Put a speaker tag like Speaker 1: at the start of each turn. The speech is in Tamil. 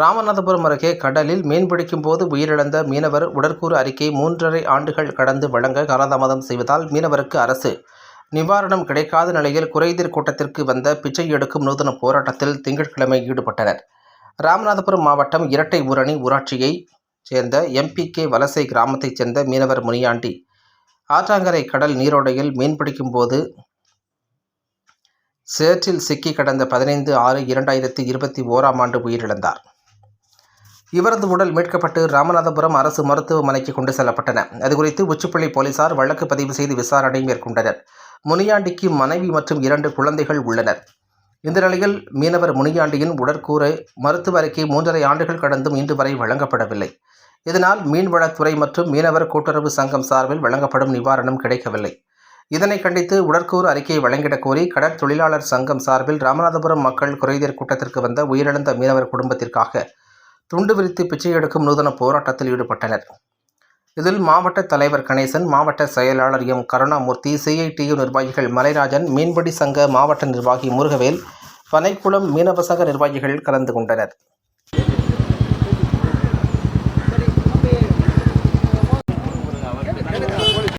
Speaker 1: ராமநாதபுரம் அருகே கடலில் மீன்பிடிக்கும் போது உயிரிழந்த மீனவர் உடற்கூறு அறிக்கை மூன்றரை ஆண்டுகள் கடந்து வழங்க காலதாமதம் செய்வதால் மீனவருக்கு அரசு நிவாரணம் கிடைக்காத நிலையில் குறைதீர் கூட்டத்திற்கு வந்த பிச்சை எடுக்கும் நூதன போராட்டத்தில் திங்கட்கிழமை ஈடுபட்டனர். ராமநாதபுரம் மாவட்டம் இரட்டை ஊரணி ஊராட்சியை சேர்ந்த எம்பிகே வலசை கிராமத்தைச் சேர்ந்த மீனவர் முனியாண்டி ஆற்றாங்கரை கடல் நீரோடையில் மீன்பிடிக்கும் போது சேற்றில் சிக்கி கடந்த பதினைந்து ஆறு இரண்டாயிரத்தி இருபத்தி ஓராம் ஆண்டு உயிரிழந்தார். இவரது உடல் மீட்கப்பட்டு ராமநாதபுரம் அரசு மருத்துவமனைக்கு கொண்டு செல்லப்பட்டன. அதுகுறித்து உச்சிப்பள்ளி போலீசார் வழக்கு பதிவு செய்து விசாரணை மேற்கொண்டனர். முனியாண்டிக்கு மனைவி மற்றும் இரண்டு குழந்தைகள் உள்ளனர். இந்த நிலையில் மீனவர் முனியாண்டியின் உடற்கூறு மருத்துவ அறிக்கை மூன்றரை ஆண்டுகள் கடந்தும் இன்று வரை வழங்கப்படவில்லை. இதனால் மீன்வளத்துறை மற்றும் மீனவர் கூட்டுறவு சங்கம் சார்பில் வழங்கப்படும் நிவாரணம் கிடைக்கவில்லை. இதனை கண்டித்து உடற்கூறு அறிக்கையை வழங்கிடக் கோரி கடற்தொழிலாளர் சங்கம் சார்பில் ராமநாதபுரம் மக்கள் குறைதீர் கூட்டத்திற்கு வந்த உயிரிழந்த மீனவர் குடும்பத்திற்காக துண்டு விரித்து பிச்சை எடுக்கும் நூதன போராட்டத்தில் ஈடுபட்டனர். இதில் மாவட்ட தலைவர் கணேசன் மாவட்ட செயலாளர் எம். கருணாமூர்த்தி சிஐடியு நிர்வாகிகள் மலைராஜன் மீன்பிடி சங்க மாவட்ட நிர்வாகி முருகவேல் பனைக்குளம் மீனவ சங்க நிர்வாகிகள் கலந்து கொண்டனர்.